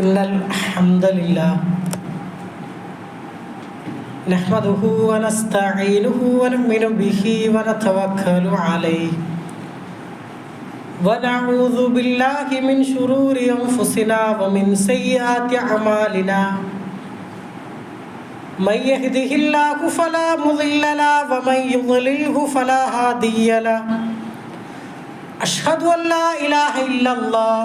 إن الحمد لله. نحمده ونستعينه ونؤمن به ونتوكل عليه. ونعوذ بالله من شرور أنفسنا ومن سيئات أعمالنا. من يهده الله فلا مضل له ومن يضلله فلا هادي له. أشهد أن لا إله إلا الله.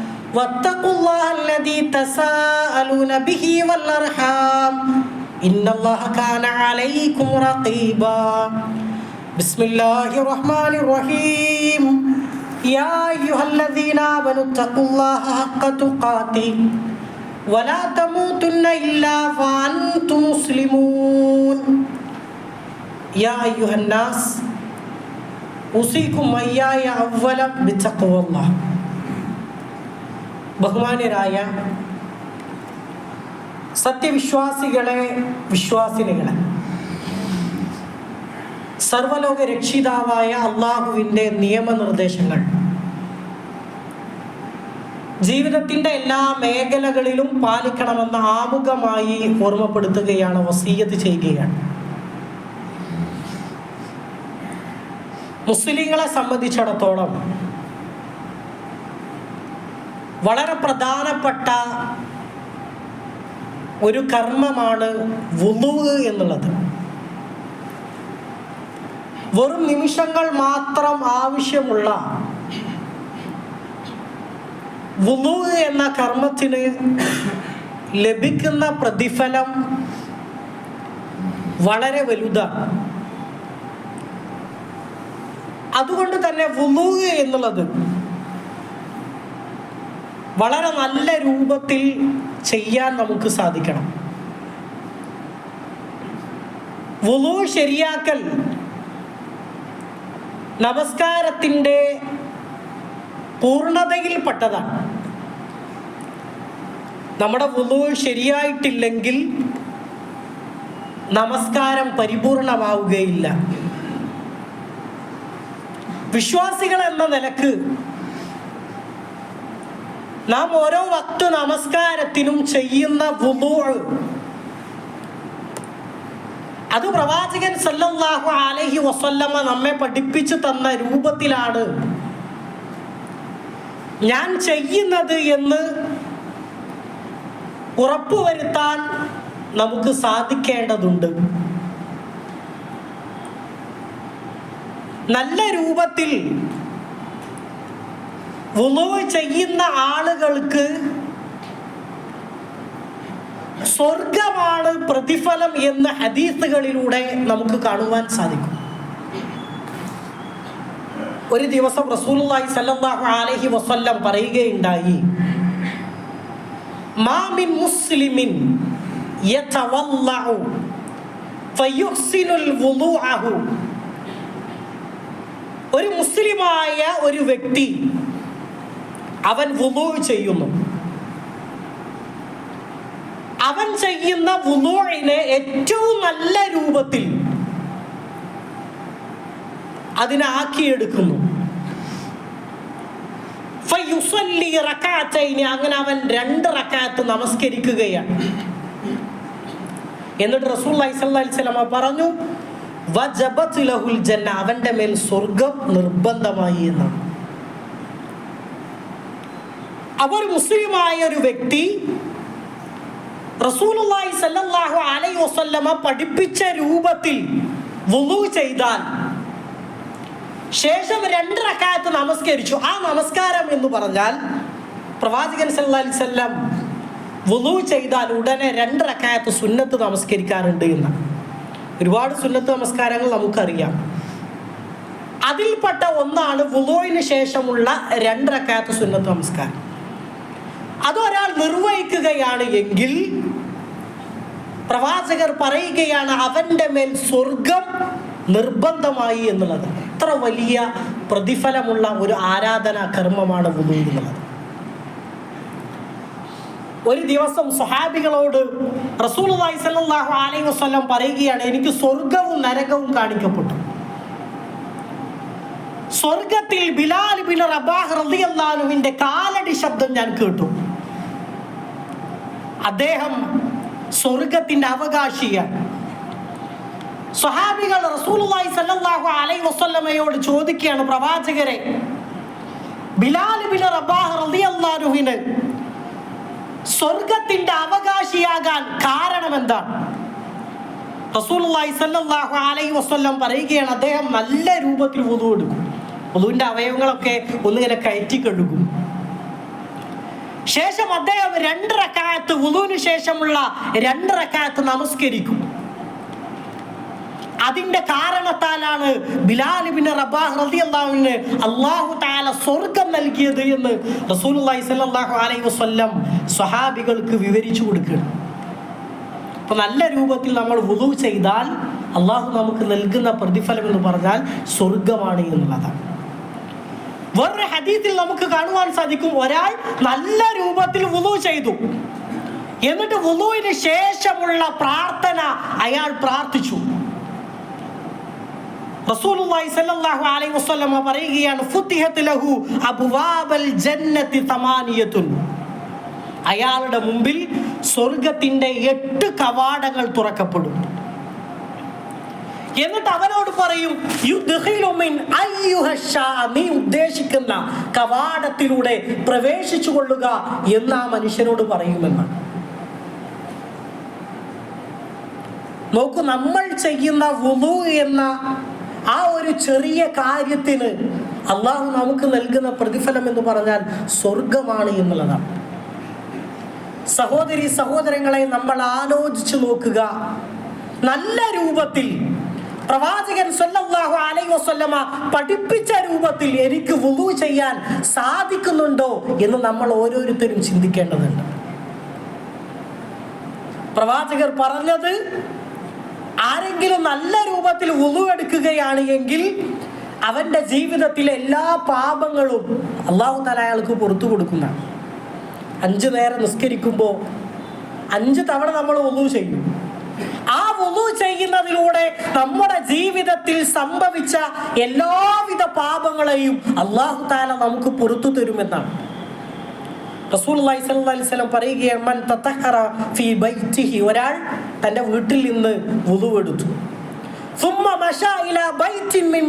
واتقوا الله الذي تساءلون به والأرحام. إن الله كان عليكم رقيبا. بسم الله الرحمن الرحيم. يا أيها الذين آمنوا اتقوا الله حق تقاته. ولا تموتن إلا وأنتم مسلمون. يا أيها الناس أوصيكم وإياي أولا بتقوى الله. ബഹുമാന്യരായ സത്യവിശ്വാസികളെ വിശ്വാസിനികളെ സർവലോക രക്ഷിതാവായ അള്ളാഹുവിന്റെ നിയമനിർദ്ദേശങ്ങൾ ജീവിതത്തിന്റെ എല്ലാ മേഖലകളിലും പാലിക്കണമെന്ന് ആമുഖമായി ഓർമ്മപ്പെടുത്തുകയാണ് വസീയത്ത് ചെയ്യുകയാണ്. മുസ്ലിങ്ങളെ സംബന്ധിച്ചിടത്തോളം വളരെ പ്രധാനപ്പെട്ട ഒരു കർമ്മമാണ് വുളു എന്നുള്ളത്. വെറും നിമിഷങ്ങൾ മാത്രം ആവശ്യമുള്ള വുളു എന്ന കർമ്മത്തിന് ലഭിക്കുന്ന പ്രതിഫലം വളരെ വലുതാണ്. അതുകൊണ്ട് തന്നെ വുളു എന്നുള്ളത് വളരെ നല്ല രൂപത്തിൽ ചെയ്യാൻ നമുക്ക് സാധിക്കണം. വുളു ശരിയാക്കൽ നമസ്കാരത്തിന്റെ പൂർണതയിൽപ്പെട്ടതാണ് നമ്മുടെ വുളു ശരിയായിട്ടില്ലെങ്കിൽ നമസ്കാരം പരിപൂർണമാവുകയില്ല. വിശ്വാസികൾ എന്ന നിലയ്ക്ക് നാം ഓരോ വക്തു നമസ്കാരത്തിനും ചെയ്യുന്ന അത് പ്രവാചകൻ സല്ലല്ലാഹു അലൈഹി വസല്ലമ നമ്മെ പഠിപ്പിച്ചു തന്ന രൂപത്തിലാണ്. ഞാൻ ചെയ്യുന്നത് എന്ന് ഉറപ്പുവരുത്താൻ നമുക്ക് സാധിക്കേണ്ടതുണ്ട്. നല്ല രൂപത്തിൽ വുളു ചെയ്യുന്ന ആളുകൾക്ക് സ്വർഗമാണ് പ്രതിഫലം എന്ന ഹദീസുകളിലൂടെ നമുക്ക് കാണുവാൻ സാധിക്കും. ഒരു ദിവസം റസൂലുള്ളാഹി സല്ലല്ലാഹു അലൈഹി വസല്ലം പറയുകയുണ്ടായി മാമിൻ മുസ്ലിമിൻ യതവല്ലഉ ഫയുഹ്സിനുൽ വുളൂഅഹു. ഒരു മുസ്ലിമായ ഒരു വ്യക്തി അവൻ വുളൂ ചെയ്യുന്നു. അവൻ ചെയ്യുന്ന വുളൂഇനെ ഏറ്റവും നല്ല രൂപത്തിൽ അതിനാക്കിയെടുക്കുന്നു. അങ്ങനെ അവൻ രണ്ട് റക്കാത്ത് നമസ്കരിക്കുകയാണ്. എന്നിട്ട് റസൂൽ വസല്ലം പറഞ്ഞു അവന്റെ മേൽ സ്വർഗം നിർബന്ധമായി എന്നാണ്. അവർ മുസ്ലിമായ ഒരു വ്യക്തി റസൂലുള്ളാഹി സല്ലല്ലാഹു അലൈഹി വസല്ലമ പഠിപ്പിച്ച രൂപത്തിൽ വുളു ചെയ്താൽ ശേഷം രണ്ട് റക്കാത്ത് നമസ്കരിച്ചു. ആ നമസ്കാരം എന്ന് പറഞ്ഞാൽ പ്രവാചകൻ സല്ലല്ലാഹു അലൈഹി വസല്ലം വുളു ചെയ്താൽ ഉടനെ രണ്ട് റക്കാത്ത് സുന്നത്ത് നമസ്കരിക്കാറുണ്ട് എന്ന് ഒരുപാട് സുന്നത്ത് നമസ്കാരങ്ങൾ നമുക്കറിയാം. അതിൽപ്പെട്ട ഒന്നാണ് വുളുവിന് ശേഷമുള്ള രണ്ട് റക്കാത്ത് സുന്നത്ത് നമസ്കാരം. അത് ഒരാൾ നിർവഹിക്കുകയാണ് എങ്കിൽ പ്രവാചകർ പറയുകയാണ് അവന്റെ മേൽ സ്വർഗം നിർബന്ധമായി എന്നുള്ളത്. എത്ര വലിയ പ്രതിഫലമുള്ള ഒരു ആരാധനാ കർമ്മമാണ് എന്നുള്ളത് ഒരു ദിവസം സ്വഹാബികളോട് സ്വല്ലല്ലാഹു അലൈഹി വസല്ലം പറയുകയാണ് എനിക്ക് സ്വർഗവും നരകവും കാണിക്കപ്പെട്ടു. സ്വർഗത്തിൽ ബിലാൽ ബിൻ റബാഹ് റളിയല്ലാഹുവിന്റെ കാലടി ശബ്ദം ഞാൻ കേട്ടു. അദ്ദേഹം സ്വർഗത്തിന്റെ അവകാശിയാണ്. സ്വഹാബികൾ റസൂലുള്ളാഹി സ്വല്ലല്ലാഹു അലൈഹി വസല്ലമയോട് ചോദിക്കുകയാണ് പ്രവാചകരെ ബിലാൽ ബിൻ റബാഹ് റളിയല്ലാഹുവിന് സ്വർഗത്തിന്റെ അവകാശിയാകാൻ കാരണം എന്താണ്? റസൂലുള്ളാഹി സ്വല്ലല്ലാഹു അലൈഹി വസല്ലം പറയുകയാണ് അദ്ദേഹം നല്ല രൂപത്തിൽ വുദു എടുക്കും വുദുവിന്റെ അവയവങ്ങളൊക്കെ ഒന്നിങ്ങനെ കയറ്റി കഴുകും ശേഷം അദ്ദേഹം രണ്ട് റക്കായത്ത് ഉളുവിന് ശേഷമുള്ള രണ്ട് റക്കായത്ത് നമസ്കരിക്കും. അതിന്റെ കാരണത്താലാണ് അള്ളാഹു റബാഹ് അല്ലാഹു തആല സ്വർഗം നൽകിയത് എന്ന് റസൂലുള്ളാഹി സ്വല്ലല്ലാഹു അലൈഹി സ്വഹാബികൾക്ക് വിവരിച്ചു കൊടുക്കുകയാണ്. അപ്പൊ നല്ല രൂപത്തിൽ നമ്മൾ വുളു ചെയ്താൽ അള്ളാഹു നമുക്ക് നൽകുന്ന പ്രതിഫലം എന്ന് പറഞ്ഞാൽ സ്വർഗമാണ് എന്നുള്ളതാണ്. വേറൊരു ഹദീത്തിൽ നമുക്ക് കാണുവാൻ സാധിക്കും. ഒരാൾ നല്ല രൂപത്തിൽ വുളു ചെയ്തു. എന്നിട്ട് വുളുവിന് ശേഷമുള്ള പ്രാർത്ഥന അയാൾ പ്രാർത്ഥിച്ചു. റസൂലുള്ളാഹി അലൈഹി പറയുകയാണ് ലഹു ജന്നത്തി അയാളുടെ മുമ്പിൽ സ്വർഗത്തിന്റെ എട്ട് കവാടങ്ങൾ തുറക്കപ്പെടും. എന്നിട്ട് അവനോട് പറയും നീ ഉദ്ദേശിക്കുന്ന കവാടത്തിലൂടെ പ്രവേശിച്ചു കൊള്ളുക എന്ന് ആ മനുഷ്യനോട് പറയുമെന്നാണ്. നോക്കൂ നമ്മൾ ചെയ്യുന്ന വുളു എന്ന ആ ഒരു ചെറിയ കാര്യത്തിന് അള്ളാഹു നമുക്ക് നൽകുന്ന പ്രതിഫലം എന്ന് പറഞ്ഞാൽ സ്വർഗമാണ് എന്നുള്ളതാണ്. സഹോദരി സഹോദരങ്ങളെ നമ്മൾ ആലോചിച്ചു നോക്കുക. നല്ല രൂപത്തിൽ പ്രവാചകൻ സല്ലല്ലാഹു അലൈഹി വസല്ലമ പഠിപ്പിച്ച രൂപത്തിൽ എനിക്ക് വുളു ചെയ്യാൻ സാധിക്കുന്നുണ്ടോ എന്ന് നമ്മൾ ഓരോരുത്തരും ചിന്തിക്കേണ്ടതുണ്ട്. പ്രവാചകർ പറഞ്ഞത് ആരെങ്കിലും നല്ല രൂപത്തിൽ വുളു എടുക്കുകയാണ് എങ്കിൽ അവന്റെ ജീവിതത്തിലെ എല്ലാ പാപങ്ങളും അള്ളാഹു തല അയാൾക്ക് പുറത്തു കൊടുക്കുന്നതാണ്. അഞ്ചു നേരം നിസ്കരിക്കുമ്പോൾ അഞ്ച് തവണ നമ്മൾ ഒന്നും ചെയ്യും. ചെയ്യുന്നതിലൂടെ നമ്മുടെ ജീവിതത്തിൽ സംഭവിച്ച എല്ലാവിധ പാപങ്ങളെയും അള്ളാഹു താല നമുക്ക് പുറത്തു തരുമെന്നാണ്. പറയുകയാണ് ഒരാൾ തന്റെ വീട്ടിൽ നിന്ന്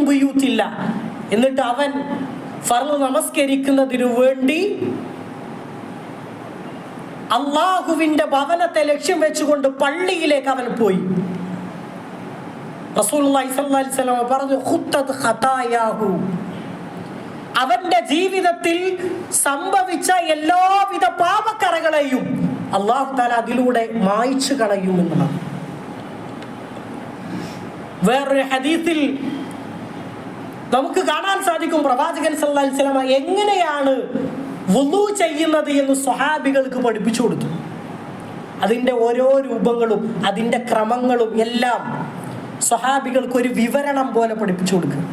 ബുയൂത്തില്ല എന്നിട്ട് അവൻ ഫർൾ നമസ്കരിക്കുന്നതിനു വേണ്ടി അള്ളാഹുവിന്റെ ഭവനത്തെ ലക്ഷ്യം വെച്ചുകൊണ്ട് പള്ളിയിലേക്ക് അവൻ പോയി. പറഞ്ഞു അവന്റെ ജീവിതത്തിൽ സംഭവിച്ച എല്ലാവിധ പാപക്കറകളെയും അള്ളാഹു താല അതിലൂടെ മായ്ച്ചു കളയും എന്നുള്ളത് വേറൊരു ഹദീത്തിൽ നമുക്ക് കാണാൻ സാധിക്കും പ്രവാചകൻ സല്ലാസ്ലാമ എങ്ങനെയാണ് വുളു ചെയ്യുന്നത് എന്ന് സ്വഹാബികൾക്ക് പഠിപ്പിച്ചു കൊടുത്തു. അതിന്റെ ഓരോ രൂപങ്ങളും അതിന്റെ ക്രമങ്ങളും എല്ലാം സ്വഹാബികൾക്ക് ഒരു വിവരണം പോലെ പഠിപ്പിച്ചു കൊടുക്കുക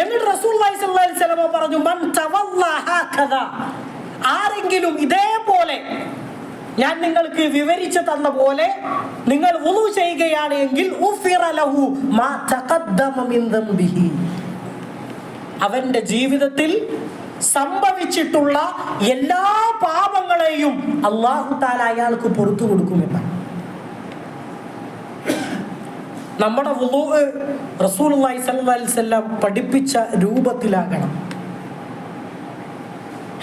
എന്നിട്ട് അലൈഹി വസല്ലമ പറഞ്ഞു മൻ ആരെങ്കിലും ഇതേപോലെ ഞാൻ നിങ്ങൾക്ക് വിവരിച്ചു തന്ന പോലെ നിങ്ങൾ വുളു ചെയ്യുകയാണ് എങ്കിൽ. അവന്റെ ജീവിതത്തിൽ സംഭവിച്ചിട്ടുള്ള എല്ലാ പാപങ്ങളെയും അള്ളാഹു താല അയാൾക്ക് പുറത്തു കൊടുക്കുമെന്നാണ്. നമ്മുടെ വുളു റസൂൽ അലൈവല്ലം പഠിപ്പിച്ച രൂപത്തിലാകണം.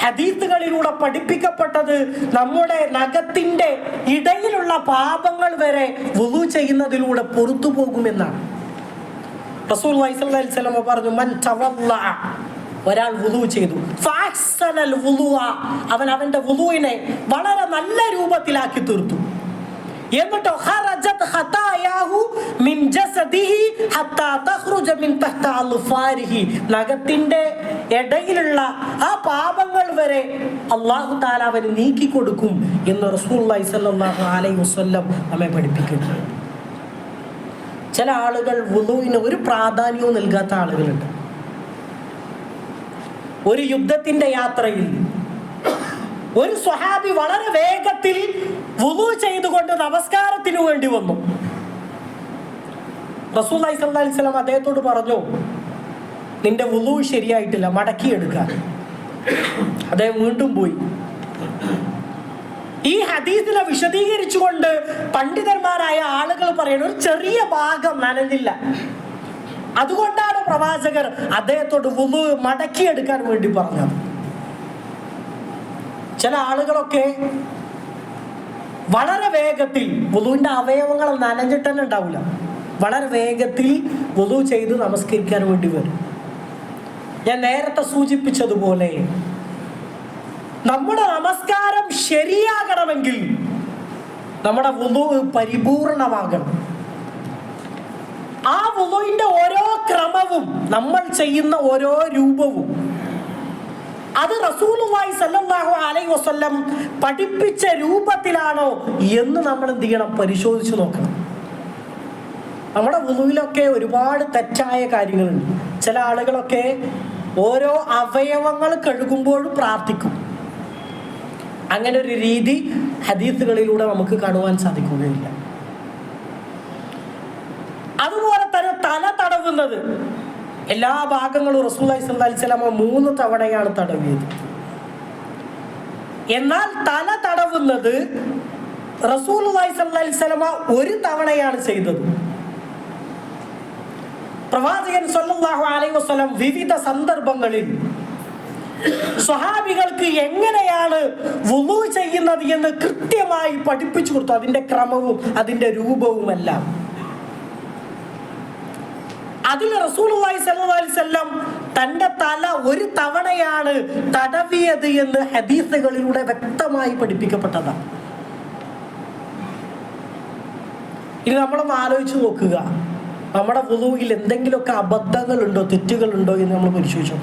ഹദീത്തുകളിലൂടെ പഠിപ്പിക്കപ്പെട്ടത് നമ്മുടെ നഖത്തിന്റെ ഇടയിലുള്ള പാപങ്ങൾ വരെ വുളു ചെയ്യുന്നതിലൂടെ പുറത്തു പോകുമെന്നാണ്. റസൂൽ വൈസല്ലാസ്ലമ പറഞ്ഞു മൻ ഒരാൾ വുളു ചെയ്തു. അവൻ അവന്റെ വുളുവിനെ വളരെ നല്ല രൂപത്തിലാക്കി തീർത്തു. എന്നിട്ടോ ഖറജത് ഖതായാഹു മിൻ ജസദിഹി ഹത്താ തഖ്റുജ മിൻ തഹ്ത അൽഫാരിഹി. നഖത്തിന്റെ ഇടയിലുള്ള ആ പാപങ്ങൾ വരെ അല്ലാഹു തആല അവന് നീക്കി കൊടുക്കും എന്ന് റസൂലുള്ളാഹി സ്വല്ലല്ലാഹു അലൈഹി വസല്ലം നമ്മെ പഠിപ്പിക്കുന്നു. ചില ആളുകൾ വുളുവിന് ഒരു പ്രാധാന്യവും നൽകാത്ത ആളുകളുണ്ട്. ഒരു യുദ്ധത്തിന്റെ യാത്രയിൽ ഒരു സ്വഹാബി വളരെ വേഗത്തിൽ വുളു ചെയ്തുകൊണ്ട് നമസ്കാരത്തിന് വേണ്ടി വന്നു. റസൂൽ അലൈഹിസ്ലാം അദ്ദേഹത്തോട് പറഞ്ഞു നിന്റെ വുളു ശരിയായിട്ടില്ല മടക്കിയെടുക്കാൻ അദ്ദേഹം വീണ്ടും പോയി. ഈ ഹദീസിനെ വിശദീകരിച്ചുകൊണ്ട് പണ്ഡിതന്മാരായ ആളുകൾ പറയുന്ന ഒരു ചെറിയ ഭാഗം നനഞ്ഞില്ല. അതുകൊണ്ടാണ് പ്രവാചകർ അദ്ദേഹത്തോട് വുളു മടക്കിയെടുക്കാൻ വേണ്ടി പറഞ്ഞത്. ചില ആളുകളൊക്കെ വളരെ വേഗത്തിൽ വുളുവിന്റെ അവയവങ്ങൾ നനഞ്ഞിട്ട് തന്നെ ഉണ്ടാവില്ല വളരെ വേഗത്തിൽ വുളു ചെയ്ത് നമസ്കരിക്കാൻ വേണ്ടി വരും. ഞാൻ നേരത്തെ സൂചിപ്പിച്ചതുപോലെ നമ്മുടെ നമസ്കാരം ശരിയാകണമെങ്കിൽ നമ്മുടെ വുളു പരിപൂർണമാകണം. ആ വുളുവിന്റെ ഓരോ ക്രമവും നമ്മൾ ചെയ്യുന്ന ഓരോ രൂപവും അത് റസൂലുമായി സല്ലാഹു അലൈ വസ്ല്ലം പഠിപ്പിച്ച രൂപത്തിലാണോ എന്ന് നമ്മൾ എന്ത് ചെയ്യണം? പരിശോധിച്ചു നോക്കണം. നമ്മുടെ ഉളുവിലൊക്കെ ഒരുപാട് തെറ്റായ കാര്യങ്ങളുണ്ട്. ചില ആളുകളൊക്കെ ഓരോ അവയവങ്ങൾ കഴുകുമ്പോഴും പ്രാർത്ഥിക്കും. അങ്ങനെ ഒരു രീതി ഹദീസുകളിലൂടെ നമുക്ക് കാണുവാൻ സാധിക്കുകയില്ല. അതുപോലെ തന്നെ തല തടവുന്നത്. എല്ലാ ഭാഗങ്ങളും റസൂല്ലി സ്വല്ലി സ്വലാമ മൂന്ന് തവണയാണ് തടവിയത്. എന്നാൽ തല തടവുന്നത് സ്വല്ലി സ്വലമ ഒരു തവണയാണ് ചെയ്തത്. പ്രവാചകൻ സല്ലാഹു അലൈഹി വസല്ലം വിവിധ സന്ദർഭങ്ങളിൽ സ്വഹാബികൾക്ക് എങ്ങനെയാണ് വുളു ചെയ്യുന്നത് എന്ന് കൃത്യമായി പഠിപ്പിച്ചു കൊടുത്തു. അതിന്റെ ക്രമവും അതിന്റെ രൂപവുമെല്ലാം. അതിൽ അലൈഹി വസല്ലം തന്റെ തല ഒരു തവണയാണ് തടവിയത് എന്ന് ഹദീസുകളിലൂടെ വ്യക്തമായി പഠിപ്പിക്കപ്പെട്ടതാണ്. ഇനി നമ്മളൊന്ന് ആലോചിച്ച് നോക്കുക. നമ്മുടെ വുളുവിൽ എന്തെങ്കിലുമൊക്കെ അബദ്ധങ്ങളുണ്ടോ തെറ്റുകളുണ്ടോ എന്ന് നമ്മൾ പരിശോധിച്ചു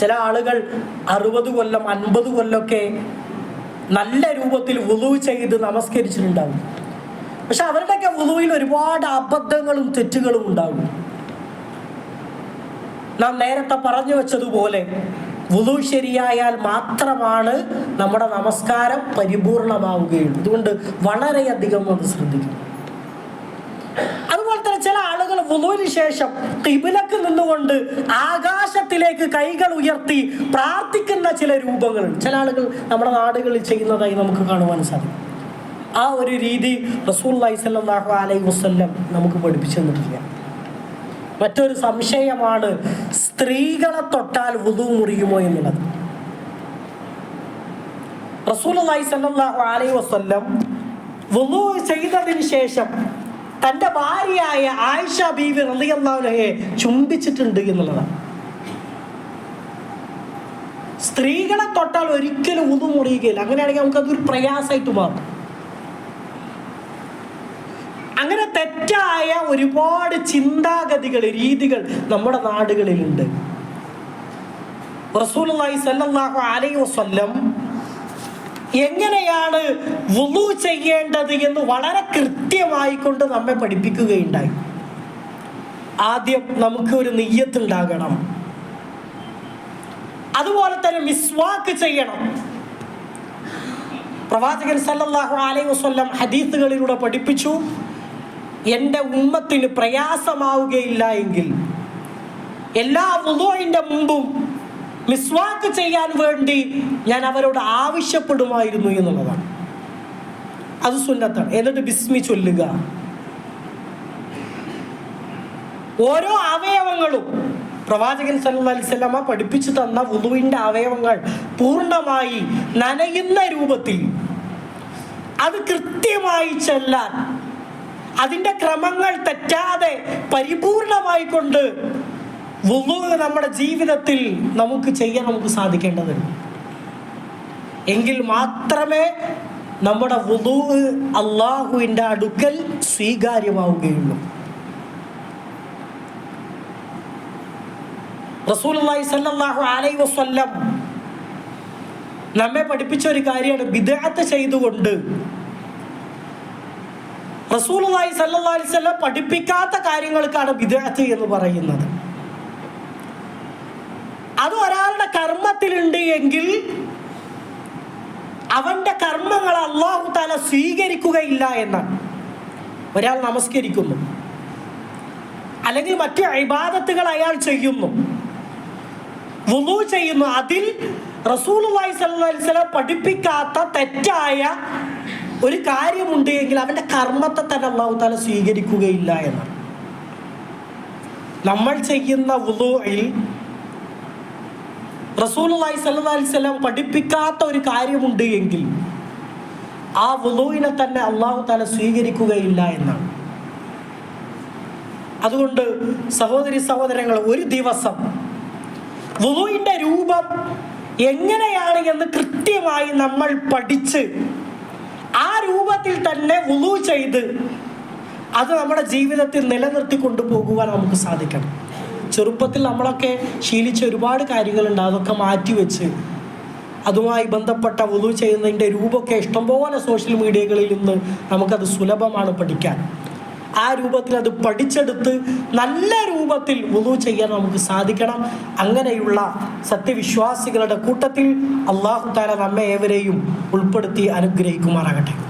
ചില ആളുകൾ അറുപത് കൊല്ലം അൻപത് കൊല്ലമൊക്കെ നല്ല രൂപത്തിൽ വുളു ചെയ്ത് നമസ്കരിച്ചിട്ടുണ്ടാവും പക്ഷെ അവരുടെയൊക്കെ വുളുവിൽ ഒരുപാട് അബദ്ധങ്ങളും തെറ്റുകളും ഉണ്ടാകും. നാം നേരത്തെ പറഞ്ഞു വെച്ചതുപോലെ വുളു ശരിയായാൽ മാത്രമാണ് നമ്മുടെ നമസ്കാരം പരിപൂർണമാവുകയുള്ളൂ. അതുകൊണ്ട് വളരെയധികം അത് ശ്രദ്ധിക്കും അതുപോലെ തന്നെ ചില ആളുകൾ വുളുവിന് ശേഷം കിബിലക്ക് നിന്നുകൊണ്ട് ആകാശത്തിലേക്ക് കൈകൾ ഉയർത്തി പ്രാർത്ഥിക്കുന്ന ചില രൂപങ്ങളുണ്ട്. ചില ആളുകൾ നമ്മുടെ നാടുകളിൽ ചെയ്യുന്നതായി നമുക്ക് കാണുവാൻ സാധിക്കും. ആ ഒരു രീതി റസൂൽ അലൈഹി വസ്ല്ലം നമുക്ക് പഠിപ്പിച്ചു തന്നിട്ടില്ല മറ്റൊരു സംശയമാണ് സ്ത്രീകളെ തൊട്ടാൽ വുതു മുറിയുമോ എന്നുള്ളത്. റസൂലുള്ളാഹി സ്വല്ലല്ലാഹു അലൈഹി വസല്ലം വുതു ചെയ്തതിന് ശേഷം തന്റെ ഭാര്യയായ ആയിഷ ബീവി റളിയല്ലാഹുയെ ചുംബിച്ചിട്ടുണ്ട് എന്നുള്ളതാണ്. സ്ത്രീകളെ തൊട്ടാൽ ഒരിക്കലും വുളു മുറിയുകയില്ല. അങ്ങനെയാണെങ്കിൽ നമുക്കതൊരു പ്രയാസമായിട്ട് മാറും. അങ്ങനെ തെറ്റായ ഒരുപാട് ചിന്താഗതികൾ രീതികൾ നമ്മുടെ നാടുകളിലുണ്ട്. വസല്ലം എങ്ങനെയാണ് വുളു ചെയ്യേണ്ടത് എന്ന് വളരെ കൃത്യമായി കൊണ്ട് നമ്മെ പഠിപ്പിക്കുകയുണ്ടായി. ആദ്യം നമുക്ക് ഒരു നെയ്യത്തുണ്ടാകണം. അതുപോലെ തന്നെ മിസ്വാക്ക് ചെയ്യണം. പ്രവാചകൻ സല്ലാഹു അലൈഹി വസല്ലം ഹദീസുകളിലൂടെ പഠിപ്പിച്ചു. എന്റെ ഉമ്മത്തിന് പ്രയാസമാവുകയില്ല എങ്കിൽ എല്ലാ വുളുവിന്റെ മുമ്പും മിസ്വാക്ക് ചെയ്യാൻ വേണ്ടി ഞാൻ അവരോട് ആവശ്യപ്പെടുമായിരുന്നു എന്നുള്ളതാണ്. അത് സുന്നത്താണ്. എന്നിട്ട് ബിസ്മി ചൊല്ലുക. ഓരോ അവയവങ്ങളും പ്രവാചകൻ സല്ലാസ്ലമ പഠിപ്പിച്ചു തന്ന വുളുവിന്റെ അവയവങ്ങൾ പൂർണമായി നനയുന്ന രൂപത്തിൽ അത് കൃത്യമായി ചെല്ലാൻ അതിന്റെ ക്രമങ്ങൾ തെറ്റാതെ പരിപൂർണമായി കൊണ്ട് നമ്മുടെ ജീവിതത്തിൽ നമുക്ക് ചെയ്യാൻ നമുക്ക് സാധിക്കേണ്ടതുണ്ട് എങ്കിൽ മാത്രമേ നമ്മുടെ വുളു അള്ളാഹുവിന്റെ അടുക്കൽ സ്വീകാര്യമാവുകയുള്ളൂ. റസൂലുള്ളാഹി സല്ലാഹു അലൈഹി വസല്ലം നമ്മെ പഠിപ്പിച്ച ഒരു കാര്യമാണ് ബിദഅത്ത് ചെയ്തുകൊണ്ട് അലൈഹി വസല്ലം പഠിപ്പിക്കാത്ത കാര്യങ്ങൾക്കാണ് വിദേഹത്ത് എന്ന് പറയുന്നത്. അത് ഒരാളുടെ കർമ്മത്തിലുണ്ട് എങ്കിൽ അവന്റെ കർമ്മങ്ങൾ അള്ളാഹു താല സ്വീകരിക്കുകയില്ല എന്നാണ്. ഒരാൾ നമസ്കരിക്കുന്നു. അല്ലെങ്കിൽ മറ്റു ഇബാദത്തുകൾ അയാൾ ചെയ്യുന്നു. വുളു ചെയ്യുന്നു. അതിൽ സ്വല്ലല്ലാഹി അലൈഹി വസല്ലം പഠിപ്പിക്കാത്ത തെറ്റായ ഒരു കാര്യമുണ്ട് എങ്കിൽ അവന്റെ കർമ്മത്തെ തന്നെ അള്ളാഹു താല സ്വീകരിക്കുകയില്ല എന്നാണ് നമ്മൾ ചെയ്യുന്ന വുളുയിൽ റസൂലുള്ളാഹി സ്വല്ലല്ലാഹി അലൈഹി വസല്ലം പഠിപ്പിക്കാത്ത ഒരു കാര്യമുണ്ട് എങ്കിൽ ആ വുളുവിനെ തന്നെ അള്ളാഹു താല സ്വീകരിക്കുകയില്ല എന്നാണ്. അതുകൊണ്ട് സഹോദരി സഹോദരങ്ങൾ ഒരു ദിവസം വുളുവിന്റെ രൂപം എങ്ങനെയാണ് എന്ന് കൃത്യമായി നമ്മൾ പഠിച്ച് ആ രൂപത്തിൽ തന്നെ ഉളു ചെയ്ത് അത് നമ്മുടെ ജീവിതത്തിൽ നിലനിർത്തി കൊണ്ടുപോകുവാൻ നമുക്ക് സാധിക്കണം. ചെറുപ്പത്തിൽ നമ്മളൊക്കെ ശീലിച്ച ഒരുപാട് കാര്യങ്ങളുണ്ട്. അതൊക്കെ മാറ്റിവെച്ച് അതുമായി ബന്ധപ്പെട്ട വുളു ചെയ്യുന്നതിന്റെ രൂപമൊക്കെ ഇഷ്ടംപോലെ സോഷ്യൽ മീഡിയകളിൽ നിന്ന് നമുക്കത് സുലഭമാണ് പഠിക്കാൻ. ആ രൂപത്തിൽ അത് പഠിച്ചെടുത്ത് നല്ല രൂപത്തിൽ വുളു ചെയ്യാൻ നമുക്ക് സാധിക്കണം. അങ്ങനെയുള്ള സത്യവിശ്വാസികളുടെ കൂട്ടത്തിൽ അള്ളാഹു താര നമ്മെ ഏവരെയും ഉൾപ്പെടുത്തി അനുഗ്രഹിക്കുമാറാകട്ടെ.